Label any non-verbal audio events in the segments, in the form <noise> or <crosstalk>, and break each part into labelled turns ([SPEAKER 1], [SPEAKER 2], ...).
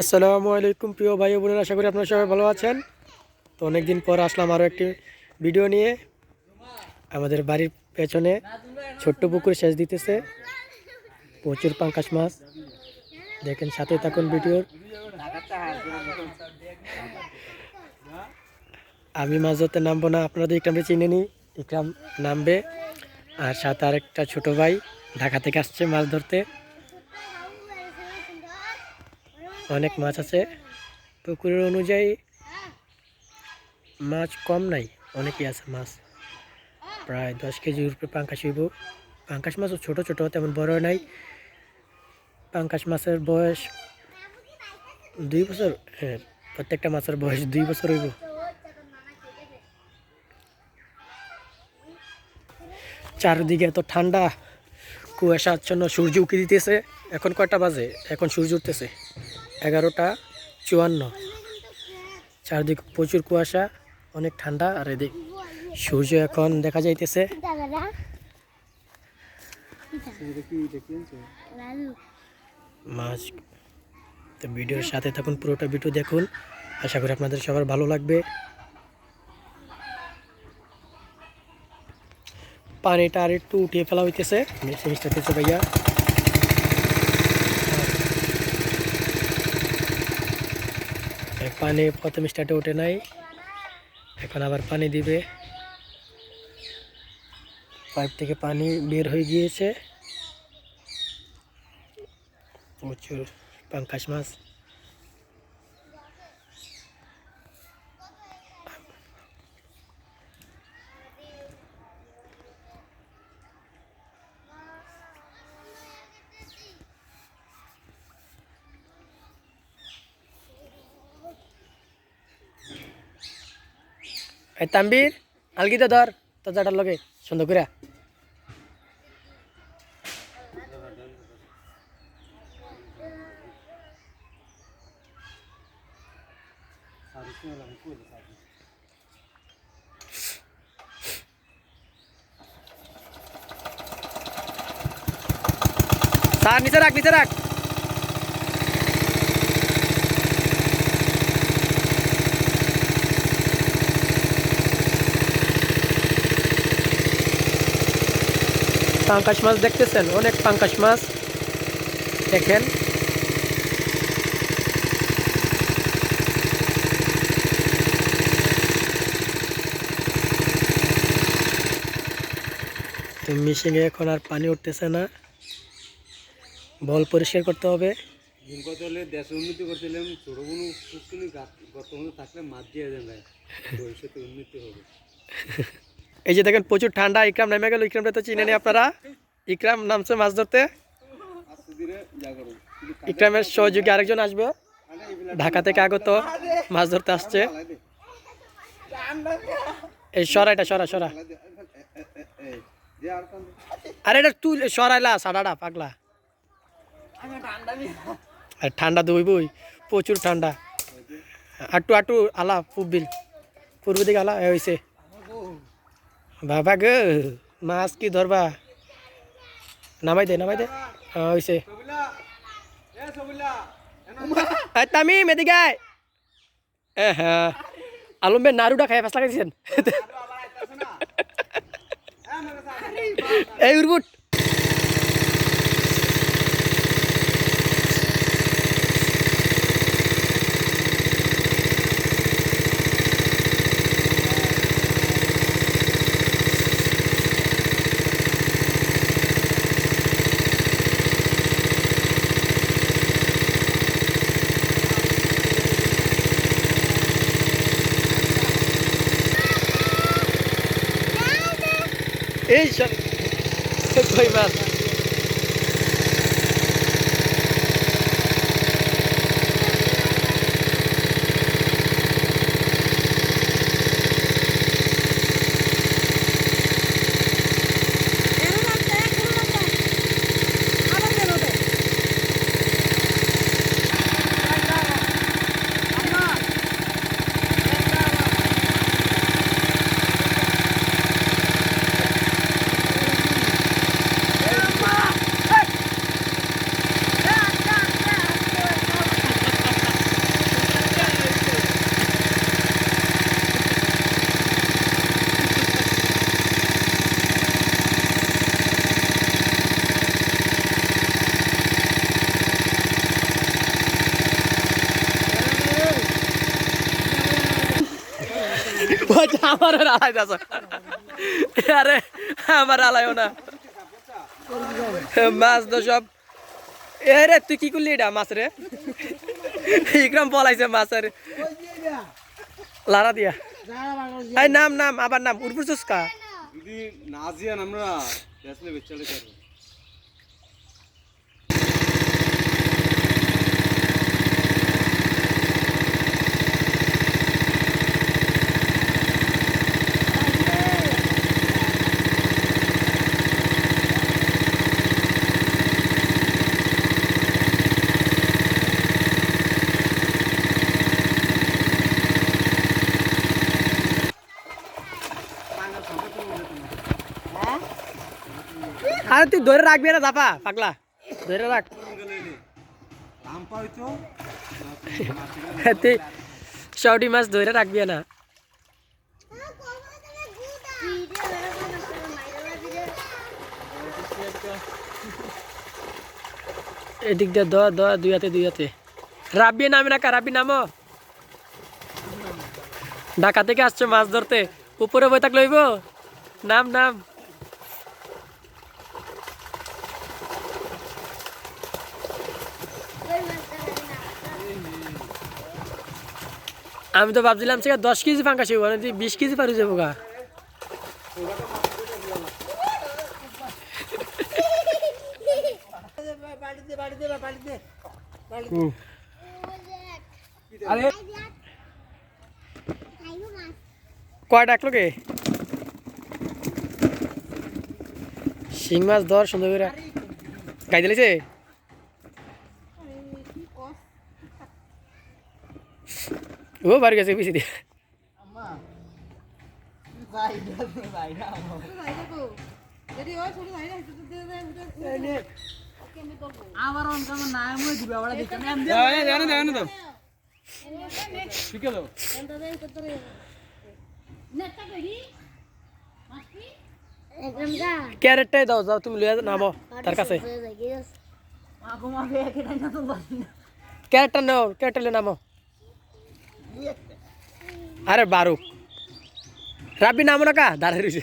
[SPEAKER 1] আসসালামু আলাইকুম প্রিয় ভাই বোনেরা, আশা করি আপনারা সবাই ভালো আছেন। তো অনেক দিন পর আসলাম আরও একটি ভিডিও নিয়ে। আমাদের বাড়ির পেছনে ছোট্ট পুকুর সেচ দিতেছে। প্রচুর পাঙ্কাশ মাছ। দেখেন সাথে থাকুন ভিডিওর। আমি মাছ ধরতে নামবো না, আপনাদের ইকরামকে চিনে নিই। ইকরাম নামবে। আর সাথে আরেকটা ছোট ভাই ঢাকা থেকে আসছে মাছ ধরতে। অনেক মাছ আছে। পুকুরের অনুযায়ী মাছ কম নাই, অনেকই আছে মাছ। প্রায় দশ কেজির উপরে পাঙ্কাশ হইব। পাঙ্কাশ মাছও ছোট ছোট, তেমন বড় নাই। পাঙ্কাশ মাছের বয়স দুই বছর হ্যাঁ প্রত্যেকটা মাছের বয়স দুই বছর হইব। চারদিকে এত ঠান্ডা কুয়াশা আচ্ছন্ন সূর্য উকি দিতেছে। এখন কয়টা বাজে? এখন সূর্য উঠতেছে। এগারোটা চুয়ান্ন। চারদিক প্রচুর কুয়াশা, অনেক ঠান্ডা, আর এদিক সূর্য এখন দেখা যাইতেছে। মাছ তো ভিডিওর সাথে থাকুন, পুরোটা ভিডিও দেখুন। আশা করি আপনাদের সবার ভালো লাগবে। পানিটা আর একটু উঠিয়ে ফেলা হইতেছে। ভাইয়া পানি প্রথম স্টার্টে ওঠে নাই। এখন আবার পানি দিবে। পাইপ থেকে পানি বের হয়ে গিয়েছে। প্রচুর পাঙ্কাশ মাছ। এই তাম্বির আলগিতে ধর তো জাটার লগে সুন্দর করে স্যার নিচে রাখ নিচে রাখ। পাঙ্কাশ মাছ দেখতেছেন? অনেক পাঙ্কাশ মাছ। দেখেন। তো মিশিংয়ে এখন আর পানি উঠতেছে না। বল পরিষ্কার করতে হবে।
[SPEAKER 2] দিন কত হলে দেশ উন্নতি করছিলাম ছোট কোনো গত থাকলে মাছ দিয়ে দেন ভাই। ভবিষ্যতে উন্নতি হবে। <laughs>
[SPEAKER 1] এই যে দেখেন প্রচুর ঠান্ডা, ইকরাম নেমে গেল, ইকরামটা তো চিনে আপনারা? ইকরাম নামছে মাছ ধরতে। ইকরামের সহযোগী আরেকজন আসবে। ঢাকা থেকে আগত মাছ ধরতে আসছে। এই সরা সরা
[SPEAKER 2] যে আর
[SPEAKER 1] এটা তুই সরাইলা সাদাটা পাগলা। আর ঠান্ডা দইবই প্রচুর ঠান্ডা। আটু আটু, আলা পুবিল পূর্ব দিকে আলা হয়েছে বাবা গো মাছ কি ধরবা? নামাই দে নামাই দে। হ্যাঁ হয়েছে
[SPEAKER 2] তামিম এ সবিলা
[SPEAKER 1] আর তামি মেদিকে আয়। এ হ্যাঁ। আলম বে নাড়ুটা খাই ফাঁস লাগাইছেন এই উর্বুট। এই সব কই মাছ আমার আলাই দাস আরে, আমার আলাইও না। মাছ তো সব এ তুই কি করলি এটা, মাছ রে? ইকরাম বলাইছে মাছের লারা দিয়া। এই, নাম নাম, আবার নাম উর্বুর চুস্কা
[SPEAKER 2] যদি না, জিয়ান, আমরা
[SPEAKER 1] আরে তুই ধরে রাখবি না জাপা পাগলা। ধরে রাখ। তুই শাউটি মাছ ধরে রাখবি না। এদিক দিয়ে দ দ, দুই হাতে দুই হাতে। রাব্বি নামে না কা, রাব্বি নামো। ঢাকা থেকে আসছো মাছ ধরতে। উপরে বই থাক লইব নাম নাম। আমি তো ভাবছিলাম সে দশ কেজি ফাঁকা ছিল মানে বিশ কেজি পারি যাব গা। কয় ডাকলো কে? শিং মাছ ধর সুন্দর করে। গাই দিলেছে ও বাড়ি গেছে পিছিয়ে দিয়ে
[SPEAKER 3] আমার অনকাম নাই মই দিবা বড় দেখি আমি
[SPEAKER 2] জানো জানো তো শিখে দাও
[SPEAKER 1] ক্যারেটটাই দাও যাও তুমি লইয়া নামো তার কাছে
[SPEAKER 3] আগো মাগে একটা না তো বলি
[SPEAKER 1] ক্যারেটটা নাও ক্যারেটটা লিয়ে নামো আরে বারুক। রাব্বি নামো না কা? দাঁড়াই রয়েছে।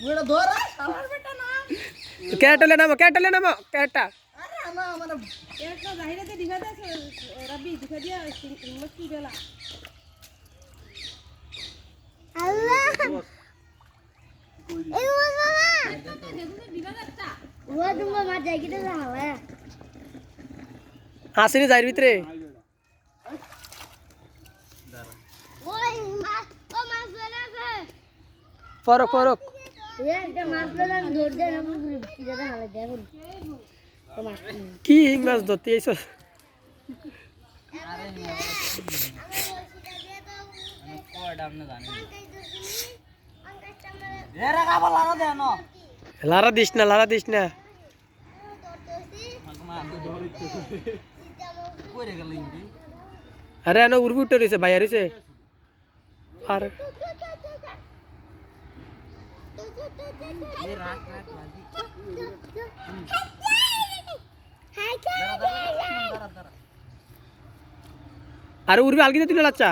[SPEAKER 1] লিয়ে নামো লিয়ে নামো
[SPEAKER 3] না মানে
[SPEAKER 1] আসেনি যাইর ভিতরে? ফরক ফরক। কি মাছ ধরতে এইস
[SPEAKER 3] এরা কাবা লাগা দে না।
[SPEAKER 1] লারা দিস না লারা দিস না। আরে এনে উড়বি উঠে রয়েছে বাইরে রয়েছে আর আরে উড়বি আলগিতে তুলে লাচ্চা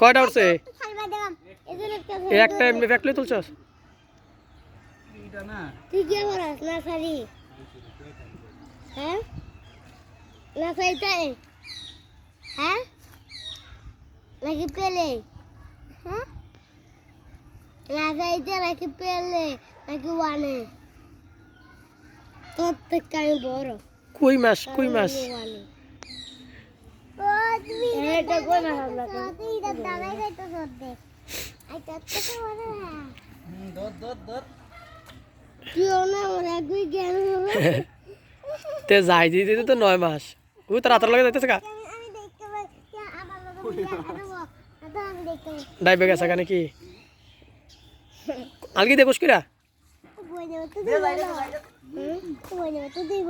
[SPEAKER 1] কয়টা উঠছে? একটা এমনি ফ্যাক্টরি তুলছস?
[SPEAKER 3] এটা না
[SPEAKER 4] তুই কি করাস না সারি হ্যাঁ? না সাইটাই হ্যাঁ? নাকি পেলে? হ্যাঁ? না নাকি পেলে নাকি ওয়ানে? তোর থেকে আমি বড়
[SPEAKER 1] কই কই
[SPEAKER 4] ওয়ানে। এটা কই মাছ তুই এটা দাঁড়াই যাইতো সদ্দে আইতা তো বড় হ্যাঁ।
[SPEAKER 3] দর দর দর
[SPEAKER 4] তুইও না আমার একই জ্ঞান হবে।
[SPEAKER 1] তে যাই দিতে তো নয় মাস। ও তো রাতের লাগে যাইতেছে কা?
[SPEAKER 4] আমি দেখতে পাচ্ছি আমার লোক আদা আমি দেখতে পাচ্ছি।
[SPEAKER 1] ডাইবে গেছে কেন কি? আলগি দে বসকিরা।
[SPEAKER 4] বই দেবো বলো। হুম? বই দেবো তো
[SPEAKER 1] ডাই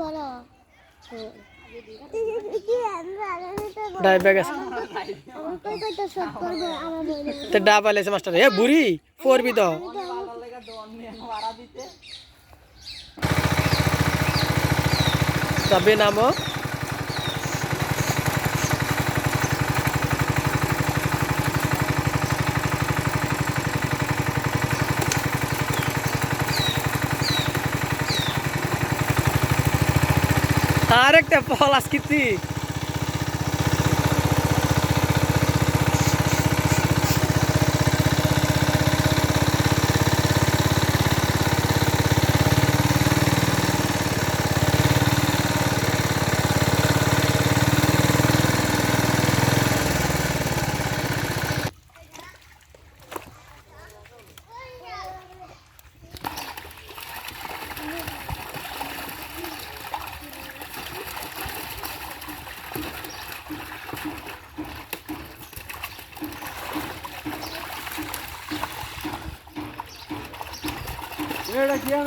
[SPEAKER 1] ব্যাগ আছে
[SPEAKER 4] আমি কই কই তো সব করব আমার বইলে
[SPEAKER 1] তো ডা মাস্টার এ বুড়ি পড়বি তো তবে নামো আরেকটা ফল আসকিতি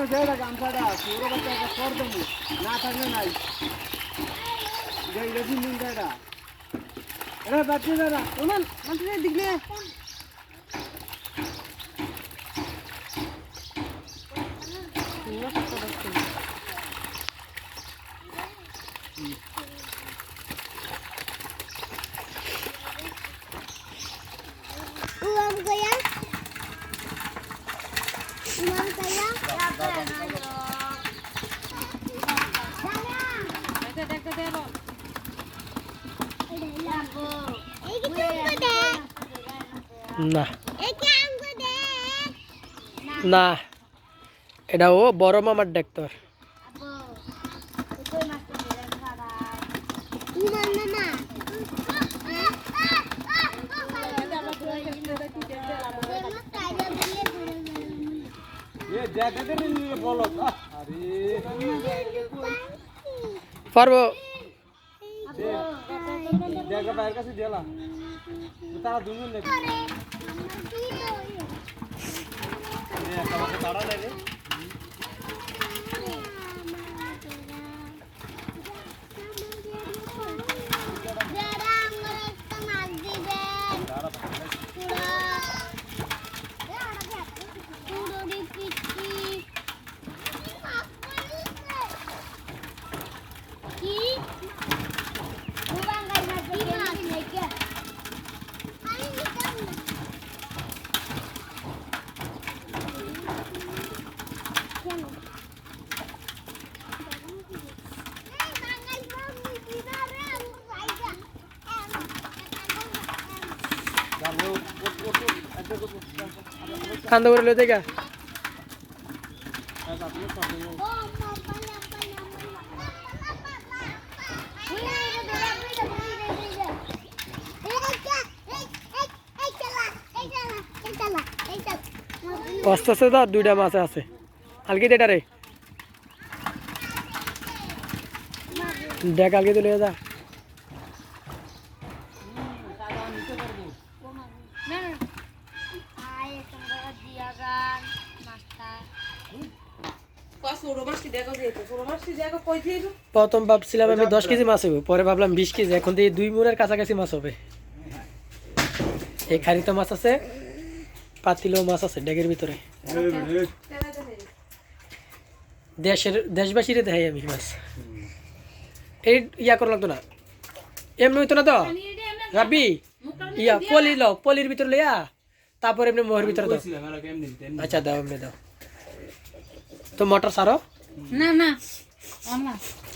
[SPEAKER 2] এটা কি আমি এটা আছে, ওরা বাচ্চা কর দেবো। না থাকলে নাই। এটা রেজিন দিন এটা। এটা বাচ্চা দাদা
[SPEAKER 3] ওমান মাত্রে দিগলে
[SPEAKER 4] uang kaya uang kaya
[SPEAKER 3] দেখতে দেখতে দেখো
[SPEAKER 4] এই কি আমগো দে
[SPEAKER 1] না
[SPEAKER 4] এই কি আমগো দে
[SPEAKER 1] না এটা ও বড় মামার ডাক্তার। পারব?
[SPEAKER 2] জ্যাকেট বাইরের কাছে দিলা তারা দুজন নাকি একটা বাচ্চা তাড়া লাগে
[SPEAKER 4] যারা আমরা একটা মাছ দিবেন পুরো পুরো রিপিটি কি উবাঙ্গাই মাছ দিবেন নাকি আমি নিতাম না কেন এই বাঙালি মাছ দিবি না রে আমি পাইগা
[SPEAKER 2] যাব ও ও তো একটা তো
[SPEAKER 1] কান্দ করে লই দেখা
[SPEAKER 2] আপনি পাবে
[SPEAKER 4] ও মা পালা পালা এই এই ধরে আপনি তো বলি দে এই কা এই এই এই চলা এই চলা এই চলা এই চলা
[SPEAKER 1] অস্ত আছে তো দুইটা মাছ আছে আলকি দেটা রে দেখ আলকি তুলে যা প্রথম ভাবছিলাম আমি দশ কেজি মাছ হবে পরে ভাবলাম বিশ কেজি এখন দিয়ে দুই মুড়ের কাছাকাছি মাছ হবে। এই খারিতো মাছ আছে পাতিলেও মাছ আছে ডেগের ভিতরে। দেশের দেশবাসীরে দেখাই আমি মাছ। এই ইয়া করা লাগতো না। এমনি হইতো না তো? রাবি ইয়া পলি লো পলির ভিতরে লইয়া তারপর এমনি মোহর ভিতরে দাও। আচ্ছা দাও এমনি দাও। তো মোটর সারো?
[SPEAKER 3] না না।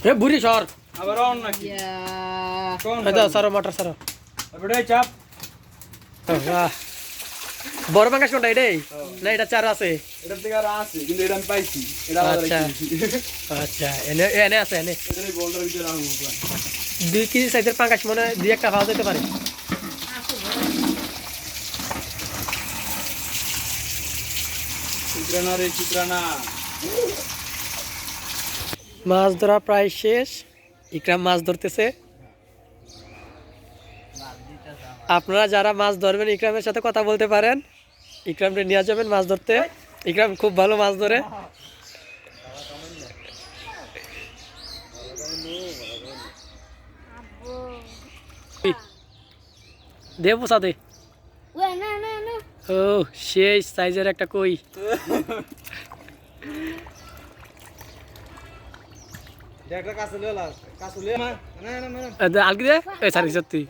[SPEAKER 1] এ বুড়ি সর।
[SPEAKER 2] আবার অন নাকি? কোন
[SPEAKER 1] এই দাও সারো মোটর সারো।
[SPEAKER 2] এবারে চাপ।
[SPEAKER 1] বাহ। বড় বাঙ্গাস কোনটা এটাই? না এটা চার আছে।
[SPEAKER 2] এটা থেকে আর আছে কিন্তু এটা আমি পাইছি। এটা
[SPEAKER 1] আচ্ছা। আচ্ছা এনে এনে আছে এনে।
[SPEAKER 2] ভিতরে আনব
[SPEAKER 1] দুই কেজি সাইজের পাঙ্গাস মনে দুই একটা পাওয়া যেতে পারে।
[SPEAKER 2] চিত্রানা রে চিত্রানা।
[SPEAKER 1] মাছ ধরা প্রায় শেষ। ইকরাম মাছ ধরতেছে। আপনারা যারা মাছ ধরবেন, ইকরামের সাথে কথা বলতে পারেন। ইকরামটা নিয়ে যাবেন মাছ ধরতে। ইকরাম খুব ভালো মাছ ধরে। দে পোষা দে। ও, সেই সাইজের একটা কই। আলগি দে? এ সারি সত্যি।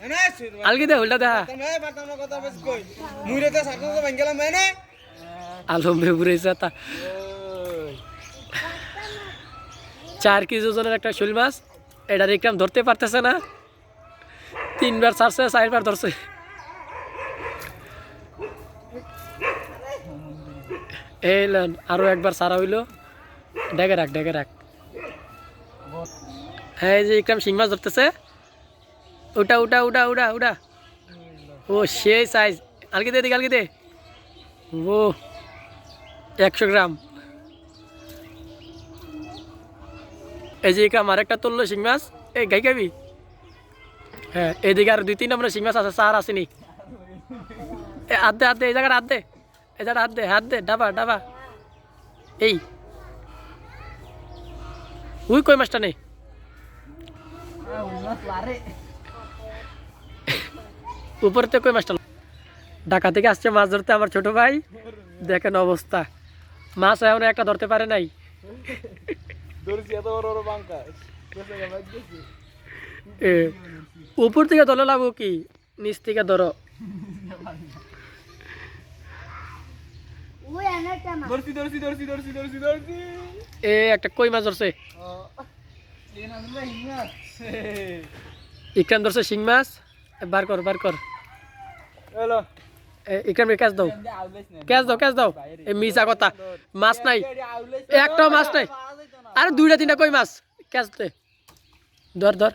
[SPEAKER 1] আলগি দে উল্টা আলম তা। চার কেজি ওজনের একটা শোল মাছ এটা দেখলাম ধরতে পারতেছে না। তিনবার ছাড়ছে চারবার ধরছে। এই লন আরও একবার সারা হইল। ডেকে রাখ ডেকে রাখ। হ্যাঁ এই যে ইকরাম শিং মাছ ধরতেছে। ওটা ওটা ওটা ওটা ওটা ও, সেই সাইজ আলগি দে আলগি দে। ও, একশো গ্রাম। এই যে ইকরাম, আরেকটা তুললো শিং মাছ। এই, গাই খাবি? হ্যাঁ এদিকে আর দুই, তিন নম্বরের শিং মাছ আছে সার আসেনি। হাত দে হাত দে, এই জায়গাটা হাত দে। এই জায়গাটা হাত দে হাত দে, ডাবা ডাবা। এই। উই কই মাছটা নেই উপরে কই মাছটা? ঢাকা থেকে আসছে মাছ ধরতে আমার ছোট ভাই। দেখেন অবস্থা। মাছ এখন একটা ধরতে পারে নাই। উপর থেকে ধরো লাভ কি? নিচ থেকে ধরো। এ একটা কই মাছ ধরছে? <laughs> ইকরাম ধরছে শিং মাছ। বার কর বার কর। ইকরাম ক্যাচ দাও। ক্যাচ দাও ক্যাচ দাও। এ মিশা কথা। মাছ নাই। একটাও মাছ নাই। আরে দুইটা তিনটা কই মাছ? ক্যাচ দে। ধর ধর।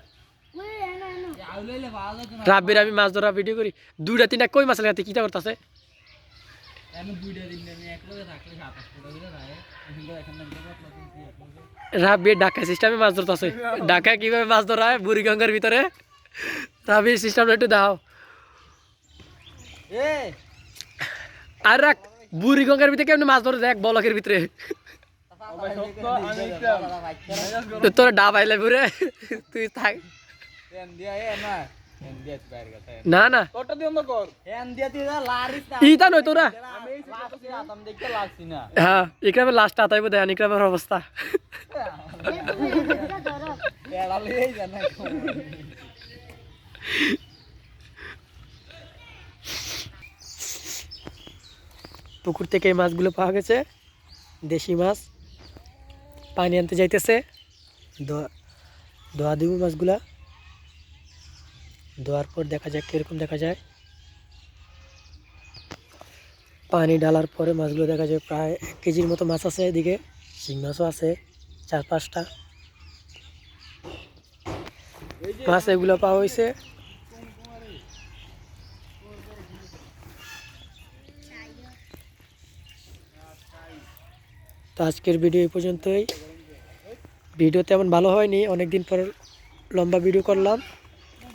[SPEAKER 1] রাব্বির আমি মাছ ধরা ভিডিও করি। দুইটা তিনটা কই মাছ লাগাতে কিটা করতেছে? রাব্বির ঢাকা সিস্টেমে মাছ ধরতেছে। ঢাকা কীভাবে মাছ ধরা হয়? বুড়িগঙ্গার ভিতরে। রাব্বির সিস্টেমটা একটু দাও। আর রাখ বুড়িগঙ্গার ভিতরে কেমনি মাছ ধরে? দেখ, বলকের ভিতরে। তোর ডাব আইলে ঘুরে তুই থাক।
[SPEAKER 2] না দিয়া
[SPEAKER 1] না
[SPEAKER 2] দিয়ে
[SPEAKER 3] দিয়া
[SPEAKER 1] ইটা নয় তোরা। হ্যাঁ ইকরামের লাস্ট আতাইব দেন ইকরামের অবস্থা। পুকুর থেকে এই মাছগুলো পাওয়া গেছে। দেশি মাছ। পানি আনতে যাইতেছে। ধোয়া ধোয়া দিব মাছগুলা। ধোয়ার পর দেখা যায় কীরকম দেখা যায়। পানি ডালার পরে মাছগুলো দেখা যায় প্রায় এক কেজির মতো মাছ আছে এদিকে। শিং মাছও আছে, চার পাঁচটা। মাছ এগুলো পাওয়া হয়েছে। তো আজকের ভিডিও এই পর্যন্তই। ভিডিও তেমন ভালো হয়নি অনেক দিন পর লম্বা ভিডিও করলাম।